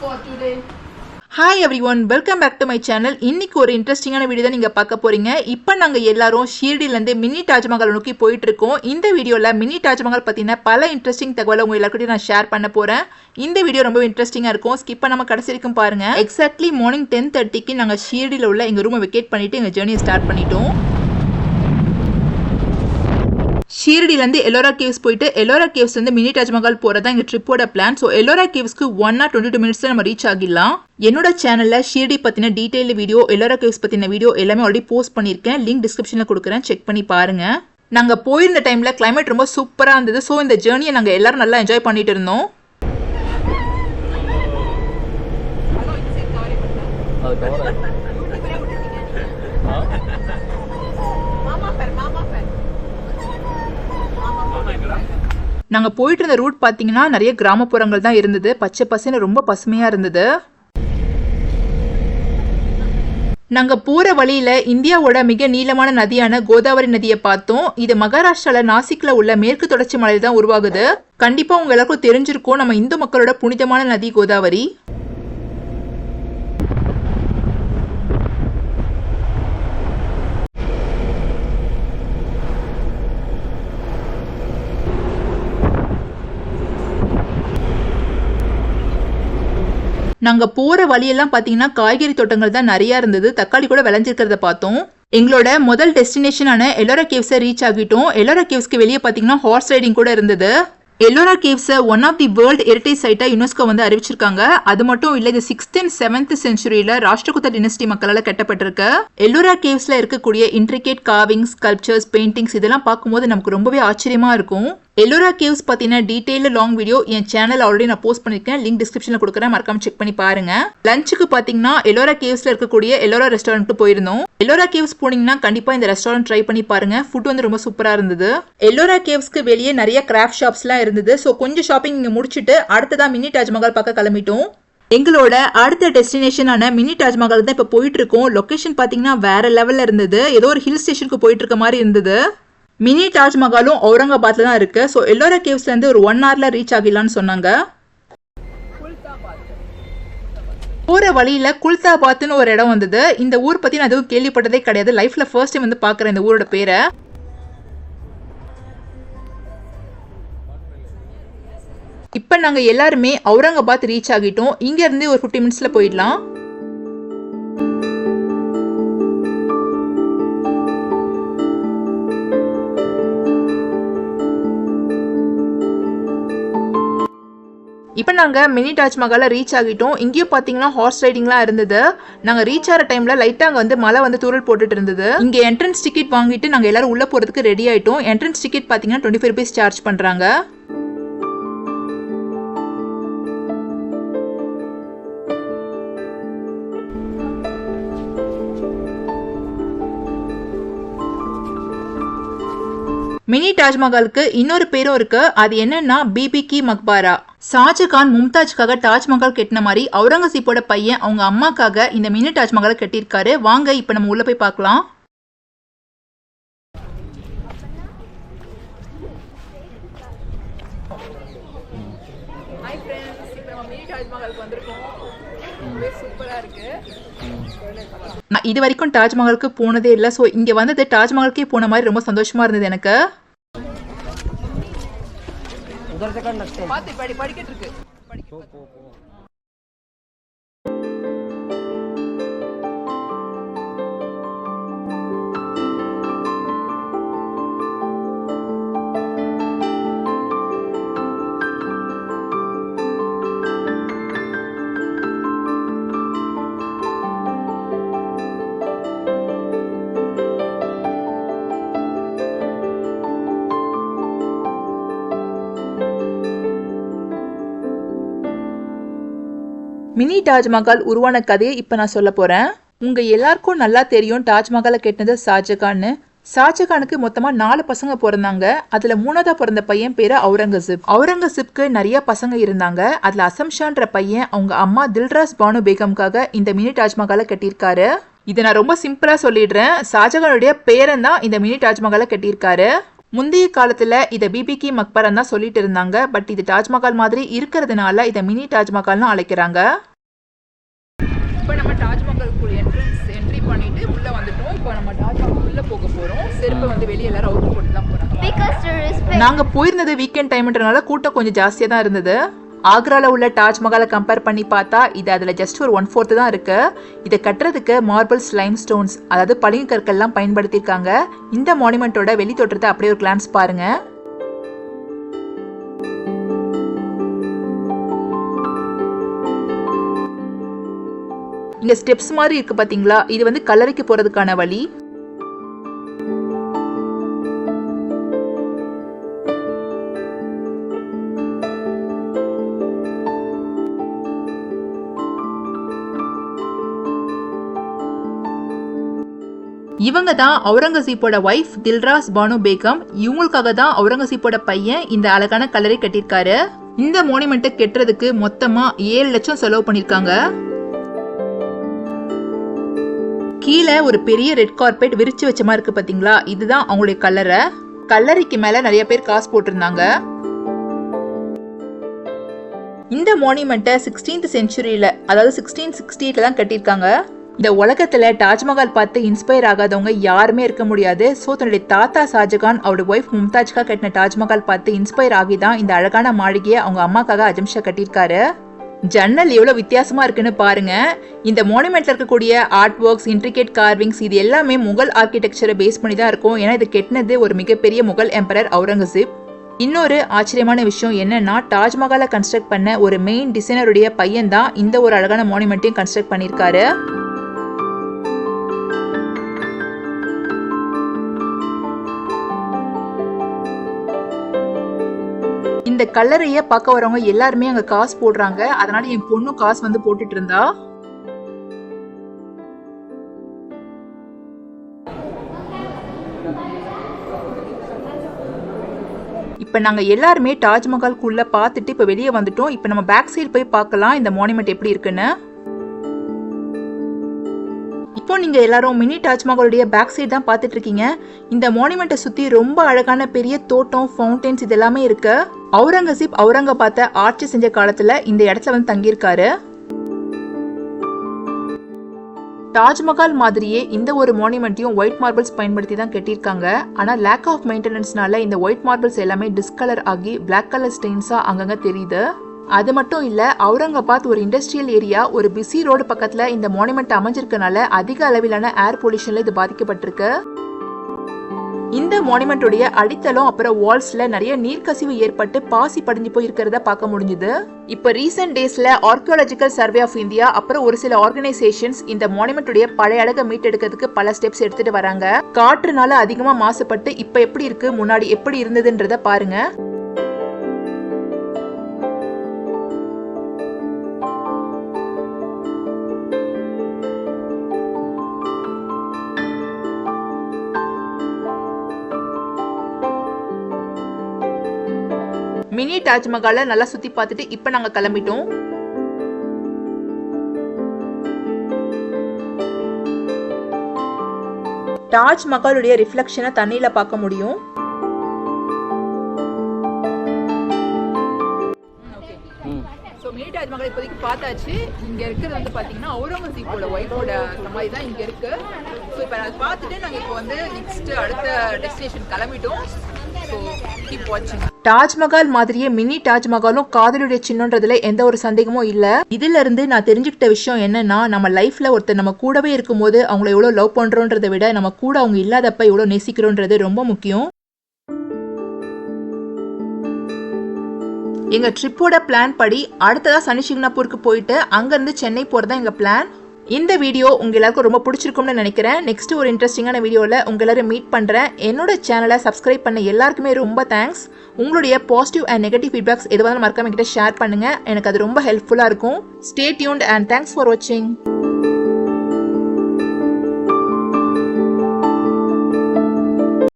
for today. Hi everyone welcome back to my channel இன்னைக்கு ஒரு இன்ட்ரெஸ்டிங்கான வீடியோ தான் நீங்கள் பார்க்க போறீங்க. இப்போ நாங்கள் எல்லாரும் ஷீர்டிலேருந்து மினி தாஜ்மஹால் நோக்கி போயிட்டு இருக்கோம் இந்த வீடியோவில் மினி தாஜ்மஹால் பற்றின பல இன்ட்ரெஸ்டிங் தகவலை உங்கள் எல்லாருக்கிட்டையும் நான் ஷேர் பண்ண போகிறேன் இந்த வீடியோ ரொம்ப இன்ட்ரெஸ்டிங்காக இருக்கும். ஸ்கிப் நம்ம கடைசி வரைக்கும் பாருங்க. எக்ஸாக்ட்லி மார்னிங் டென் தேர்ட்டிக்கு நாங்கள் ஷீர்டியில் உள்ள எங்கள் ரூமை வெக்கேட் பண்ணிட்டு எங்கள் ஜேர்னியை ஸ்டார்ட் பண்ணிட்டோம். ஷீரடியிலேருந்து எல்லோரா கேவ்ஸ் போயிட்டு எல்லோரா கேவ்ஸ்லேருந்து மினி தாஜ்மஹால் போகிறதா எங்கள் ட்ரிப்போட பிளான் ஸோ எல்லோரா கேவ்ஸ்க்கு ஒன் ஆர் டுவெண்ட்டி டூ மினிட்ஸில் நம்ம ரீச் ஆகிடலாம். என்னோட சேனலில் ஷீரடி பற்றின டீட்டெயில் வீடியோ எல்லோரா கேவ்ஸ் பற்றின வீடியோ எல்லாமே ஆல்ரெடி போஸ்ட் பண்ணியிருக்கேன். லிங்க் டிஸ்கிரிப்ஷனில் கொடுக்குறேன். செக் பண்ணி பாருங்கள் நாங்கள் போயிருந்த டைமில் கிளைமேட் ரொம்ப சூப்பராக இருந்தது. ஸோ இந்த ஜேர்னியை நாங்கள் எல்லோரும் நல்லா என்ஜாய் பண்ணிட்டு இருந்தோம். அது நாங்கள் போயிட்டு இருந்த ரூட் பார்த்தீங்கன்னா நிறைய கிராமப்புறங்கள் தான் இருந்தது. பச்சை பசேன்னு ரொம்ப பசுமையாக இருந்தது. நாங்கள் போகிற வழியில் இந்தியாவோட மிக நீளமான நதியான கோதாவரி நதியை பார்த்தோம். இது மகாராஷ்டிராவில் நாசிக்கில் உள்ள மேற்கு தொடர்ச்சி மலையில் தான் உருவாகுது. கண்டிப்பாக உங்க எல்லாருக்கும் தெரிஞ்சிருக்கும் நம்ம இந்து மக்களோட புனிதமான நதி கோதாவரி. நாங்கள் போகிற வழியெல்லாம் பார்த்தீங்கன்னா காய்கறி தோட்டங்கள் தான் நிறையா இருந்தது. தக்காளி கூட விளைஞ்சிருக்கிறத பார்த்தோம். எங்களோட முதல் டெஸ்டினேஷனான எல்லோரா கேவ்ஸை ரீச் ஆகிட்டோம். எல்லோரா கேவ்ஸ்க்கு வெளியே பார்த்தீங்கன்னா ஹார்ஸ் ரைடிங் கூட இருந்தது. Ellora கேவ்ஸை one of the world heritage சைட்டாக UNESCO வந்து அறிவிச்சிருக்காங்க. அது மட்டும் இல்லை இது சிக்ஸ்த் அண்ட் செவன்த் செஞ்சுரியில் ராஷ்டிரகுத்த டினஸ்டி மக்களால் கட்டப்பட்டிருக்கு. எல்லோரா கேவ்ஸில் இருக்கக்கூடிய இன்ட்ரிகேட் காவிங்ஸ் கல்ச்சர்ஸ் பெயிண்டிங்ஸ் இதெல்லாம் பார்க்கும்போது நமக்கு ரொம்பவே ஆச்சரியமா இருக்கும். எல்லோரா கேவ்ஸ் பற்றின டீட்டெயில் லாங் வீடியோ என் சேனல் ஆல்ரெடி நான் போஸ்ட் பண்ணியிருக்கேன் லிங்க் டிஸ்கிரிப்ஷனில் கொடுக்குறேன். மறக்காம செக் பண்ணி பாருங்க. லஞ்சுக்கு பார்த்தீங்கன்னா எல்லோரா கேவ்ஸில் இருக்கக்கூடிய எல்லோரா ரெஸ்டாரண்ட்டு போயிருந்தோம். எல்லோரா கேவ்ஸ் போனீங்கன்னா கண்டிப்பாக இந்த ரெஸ்டாரண்ட் ட்ரை பண்ணி பாருங்க. ஃபுட் வந்து ரொம்ப சூப்பராக இருந்தது. எல்லோரா கேவ்ஸ்க்கு வெளியே நிறைய கிராஃப்ட் ஷாப்ஸ்லாம் இருந்தது. ஸோ கொஞ்சம் ஷாப்பிங் இங்கே முடிச்சுட்டு அடுத்ததான் மினி தாஜ்மஹால் பார்க்க கிளம்பிட்டோம். எங்களோட அடுத்த டெஸ்டினேஷனான மினி தாஜ்மஹால் தான் இப்போ போயிட்டு இருக்கோம். லொக்கேஷன் பார்த்தீங்கன்னா வேற லெவலில் இருந்தது. ஏதோ ஒரு ஹில் ஸ்டேஷனுக்கு போயிட்டு இருக்க மாதிரி இருந்தது. மினி தாஜ்மஹாலும் அவுரங்காபாத்ல தான் இருக்கு. ஸோ எல்லோரா கேவ்ஸ்ல இருந்து ஒரு ஒன் ஹவர்ல ரீச் ஆகிடலான்னு சொன்னாங்க. போற வழியில குல்தாபாத்னு ஒரு இடம் வந்தது. இந்த ஊர் பத்தி நான் எதுவும் கேள்விப்பட்டதே கிடையாது. லைஃப்ல ஃபர்ஸ்ட் டைம் வந்து பாக்குறேன் இந்த ஊரோட பேரை. இப்போ நாங்கள் எல்லாருமே அவுரங்காபாத் ரீச் ஆகிட்டோம். இங்கேருந்து ஒரு ஃபிஃப்டி மினிட்ஸில் போயிடலாம். இப்போ நாங்கள் மினி தாஜ்மஹாலில் ரீச் ஆகிட்டோம். இங்கேயும் பார்த்தீங்கன்னா ஹார்ஸ் ரைடிங்லாம் இருந்தது. நாங்கள் ரீச் ஆகிற டைமில் லைட்டாக அங்கே வந்து மழை வந்து தூரல் போட்டுட்டு இருந்தது. இங்கே என்ட்ரன்ஸ் டிக்கெட் வாங்கிட்டு நாங்கள் எல்லாரும் உள்ளே போகிறதுக்கு ரெடி ஆகிட்டோம் என்ட்ரன்ஸ் டிக்கெட் பார்த்தீங்கன்னா டுவெண்ட்டி ஃபைவ் ருபீஸ் சார்ஜ் பண்ணுறாங்க மினி தாஜ்மஹாலுக்கு இன்னொரு பேரும் இருக்கு. அது என்னன்னா பிபி கி மக்பாரா. ஷாஜகான் மும்தாஜ்காக தாஜ்மஹால் கட்டின மாதிரி அவுரங்கசீப்போட பையன் அவங்க அம்மாக்காக இந்த மினி தாஜ்மஹாலை கட்டியிருக்காரு. வாங்க இப்போ நம்ம உள்ள போய் பார்க்கலாம். ஹாய் ஃப்ரெண்ட்ஸ் இப்போ நம்ம மினி தாஜ்மஹாலுக்கு வந்திருக்கோம். நான் இது வரைக்கும் தாஜ்மஹாலுக்கு போனதே இல்லை. ஸோ இங்கே வந்தது தாஜ்மஹாலுக்கே போன மாதிரி ரொம்ப சந்தோஷமாக இருந்தது எனக்கு. படிக்கட்டு இருக்கு. மினி தாஜ்மஹால் உருவான கதையை இப்போ நான் சொல்ல போகிறேன் உங்கள் எல்லாருக்கும் நல்லா தெரியும் தாஜ்மஹாலை கட்டினது ஷாஜகான்னு. ஷாஜகானுக்கு மொத்தமாக நாலு பசங்க பிறந்தாங்க. அதில் மூணாவதாக பிறந்த பையன் பேர் அவுரங்கசீப். அவுரங்கசீப்க்கு நிறைய பசங்க இருந்தாங்க. அதில் அசம்ஷான்ற பையன் அவங்க அம்மா தில்ராஸ் பானு பேகம்காக இந்த மினி தாஜ்மஹாலை கட்டியிருக்காரு. இதை நான் ரொம்ப சிம்பிளாக சொல்லிடுறேன். ஷாஜகானுடைய பேரன் தான் இந்த மினி தாஜ்மஹாலை கட்டியிருக்காரு. முந்தைய காலத்தில் இதை பிபிகி மக்பரன் தான் சொல்லிட்டு இருந்தாங்க. பட் இது தாஜ்மஹால் மாதிரி இருக்கிறதுனால இதை மினி தாஜ்மஹால்னு அழைக்கிறாங்க. இப்போ நம்ம தாஜ்மஹாலுக்குள்ள என்ட்ரன்ஸ் என்ட்ரி பண்ணிட்டு உள்ள வந்துட்டோம். இப்போ நம்ம தாஜ்மஹால் உள்ள போக போறோம். செருப்பை வந்து வெளியே எல்லாரும் அவுட் போட்டு தான் போறாங்க. Because to respect நாங்க போயிருந்தது வீக்கெண்ட் டைம்ன்றனால கூட்டம் கொஞ்சம் ஜாஸ்தியா தான் இருந்தது. ஆக்ரால உள்ள தாஜ்மஹாலை கம்பேர் பண்ணி பார்த்தா இது அதுல ஜஸ்ட் ஒரு ஒன் ஃபோர்த்து தான் இருக்கு. இதை கட்டுறதுக்கு மார்பிள்ஸ் லைம் ஸ்டோன்ஸ் அதாவது பளிங்கு கற்கள்லாம் பயன்படுத்தியிருக்காங்க. இந்த மானுமெண்ட்டோட வெளி தோற்றத்தை அப்படியே ஒரு கிளான்ஸ் பாருங்க. இங்க ஸ்டெப்ஸ் மாதிரி இருக்கு பாத்தீங்களா? இது வந்து கல்லறைக்கு போறதுக்கான வழி. இவங்க தான் அவுரங்கசீப்போட ஒய்ஃப் தில்ராஸ் பானு பேகம். இவங்களுக்காக தான் அவுரங்கசீப்போட பையன் இந்த அழகான கலரை கட்டியிருக்காரு. இந்த மோனிமெண்ட்டை கெட்டுறதுக்கு மொத்தமா ஏழு லட்சம் செலவு பண்ணிருக்காங்க கீழே ஒரு பெரிய ரெட் கார்பெட் விரிச்சு வச்ச மாதிரி இருக்கு பாத்தீங்களா? இதுதான் அவங்களுடைய கல்லறை. கல்லறைக்கு மேல நிறைய பேர் காசு போட்டிருந்தாங்க. இந்த மானுமெண்ட்டை சிக்ஸ்டீன்த் செஞ்சுரியில அதாவது சிக்ஸ்டீன் சிக்ஸ்டி தான் கட்டியிருக்காங்க. இந்த உலகத்துல தாஜ்மஹால் பார்த்து இன்ஸ்பயர் ஆகாதவங்க யாருமே இருக்க முடியாது. ஸோ தன்னுடைய தாத்தா ஷாஜகான் அவருடைய ஒய்ஃப் மும்தாஜ்கா கட்டின தாஜ்மஹால் பார்த்து இன்ஸ்பயர் ஆகி தான் இந்த அழகான மாளிகையை அவங்க அம்மாக்காக அஜம்ஷா கட்டியிருக்காரு. ஜன்னல் எவ்வளோ வித்தியாசமா இருக்குன்னு பாருங்க. இந்த மானுமெண்ட்ல இருக்கக்கூடிய ஆர்ட் ஒர்க்ஸ் இன்ட்ரிகேட் கார்விங்ஸ் இது எல்லாமே முகல் ஆர்கிடெக்சரை பேஸ் பண்ணி தான் இருக்கும். ஏன்னா இது கெட்டினது ஒரு மிகப்பெரிய முகல் எம்பரர் அவுரங்கசீப். இன்னொரு ஆச்சரியமான விஷயம் என்னன்னா தாஜ்மஹாலை கன்ஸ்ட்ரக்ட் பண்ண ஒரு மெயின் டிசைனருடைய பையன் தான் இந்த ஒரு அழகான மானுமெண்ட்டையும் கன்ஸ்ட்ரக்ட் பண்ணியிருக்காரு. இந்த கல்லறைய பார்க்க வரவங்க எல்லாருமே அங்க காசு போடுறாங்க. அதனால என் பொண்ணும் காசு வந்து போட்டுட்டு இருந்தா. இப்ப நாங்க எல்லாருமே தாஜ்மஹால்குள்ள பார்த்துட்டு இப்ப வெளியே வந்துட்டோம். இப்ப நம்ம பேக் சைடு போய் பார்க்கலாம். இந்த மானுமெண்ட் எப்படி இருக்குன்னு. இப்போ நீங்க எல்லாரும் மினி தாஜ்மஹாலுடைய பேக் சைடு தான் பார்த்துட்டு இருக்கீங்க இந்த மானுமெண்ட்டை சுத்தி ரொம்ப அழகான பெரிய தோட்டம் ஃபவுண்டன்ஸ் இது எல்லாமே இருக்கு. அவுரங்கசீப் அவுரங்காபாத்தை ஆட்சி செஞ்ச காலத்துல இந்த இடத்துல வந்து தங்கியிருக்காரு. தாஜ்மஹால் மாதிரியே இந்த ஒரு மானுமெண்ட்டையும் ஒயிட் மார்பிள்ஸ் பயன்படுத்தி தான் கட்டியிருக்காங்க. ஆனால் லேக் ஆஃப் மெயின்டெனன்ஸ்னால இந்த ஒயிட் மார்பிள்ஸ் எல்லாமே டிஸ்கலர் ஆகி பிளாக் கலர் ஸ்டெயின்ஸாக அங்கங்கே தெரியுது. அது மட்டும் இல்லை அவுரங்காபாத் ஒரு இண்டஸ்ட்ரியல் ஏரியா ஒரு பிஸி ரோடு பக்கத்தில் இந்த மானுமெண்ட் அமைஞ்சிருக்கனால அதிக அளவிலான ஏர் பொல்யூஷனில் இது பாதிக்கப்பட்டிருக்கு. இந்த மானுமெண்ட்டுடைய அடித்தளம் அப்புறம் வால்ஸ்ல நிறைய நீர்க்கசிவு ஏற்பட்டு பாசி படிஞ்சு போய் இருக்கிறத பார்க்க முடிஞ்சுது. இப்ப ரீசெண்ட் டேஸ்ல ஆர்கியாலஜிக்கல் சர்வே ஆஃப் இந்தியா அப்புறம் ஒரு சில ஆர்கனைசேஷன்ஸ் இந்த மானுமெண்ட்டுடைய பழைய அழகை மீட்டெடுக்கிறதுக்கு பல ஸ்டெப்ஸ் எடுத்துட்டு வராங்க. காற்றுனால அதிகமா மாசுபட்டு இப்ப எப்படி இருக்கு முன்னாடி எப்படி இருந்ததுன்றத பாருங்க. மினி தாஜ்மஹாலை நல்லா சுத்தி பார்த்துட்டு இப்போ நாங்க கிளம்பிட்டோம். தாஜ்மஹாலுடைய ரிஃப்ளெக்ஷனை தண்ணியில பார்க்க முடியும். மினி தாஜ்மஹால் இப்போதைக்கு பார்த்தாச்சு. இங்க இருக்கிறது வந்து பாத்தீங்கன்னா அவுரங்கசீப்போட ஒய்ஃபோட சமாதி தான் இங்க இருக்கு. ஸோ இப்போ அதை பார்த்துட்டு நாங்க இப்போ வந்து நெக்ஸ்ட் அடுத்த டெஸ்டினேஷன் கிளம்பிட்டோம். ஸோ கீப் வாட்சிங் தாஜ்மஹால் மாதிரியே மினி தாஜ்மஹாலும் காதலுடைய சின்னன்றதுல எந்த ஒரு சந்தேகமும் இல்ல. இதுல இருந்து நான் தெரிஞ்சுக்கிட்ட விஷயம் என்னன்னா நம்ம லைஃப்ல ஒருத்தர் நம்ம கூடவே இருக்கும்போது அவங்கள எவ்வளவு லவ் பண்றோன்றதை விட நம்ம கூட அவங்க இல்லாதப்ப எவ்வளவு நேசிக்கிறோன்றது ரொம்ப முக்கியம். எங்க ட்ரிப்போட பிளான் படி அடுத்ததாக சனி சிக்னாப்பூருக்கு போயிட்டு அங்கேருந்து சென்னை போறதா எங்க பிளான் இந்த வீடியோ உங்கள் எல்லாருக்கும் ரொம்ப பிடிச்சிருக்கும்னு நினைக்கிறேன். நெக்ஸ்ட் ஒரு இன்ட்ரெஸ்டிங்கான வீடியோவில் உங்க எல்லாரும் மீட் பண்ணுறேன் என்னோட சேனலை சப்ஸ்கிரைப் பண்ண எல்லாருக்குமே ரொம்ப தேங்க்ஸ் உங்களுடைய பாசிட்டிவ் அண்ட் நெகட்டிவ் ஃபீட்பேக்ஸ் எதுவாக மறக்காம கிட்ட ஷேர் பண்ணுங்க. எனக்கு அது ரொம்ப ஹெல்ப்ஃபுல்லாக இருக்கும். Stay tuned and thanks for வாட்சிங்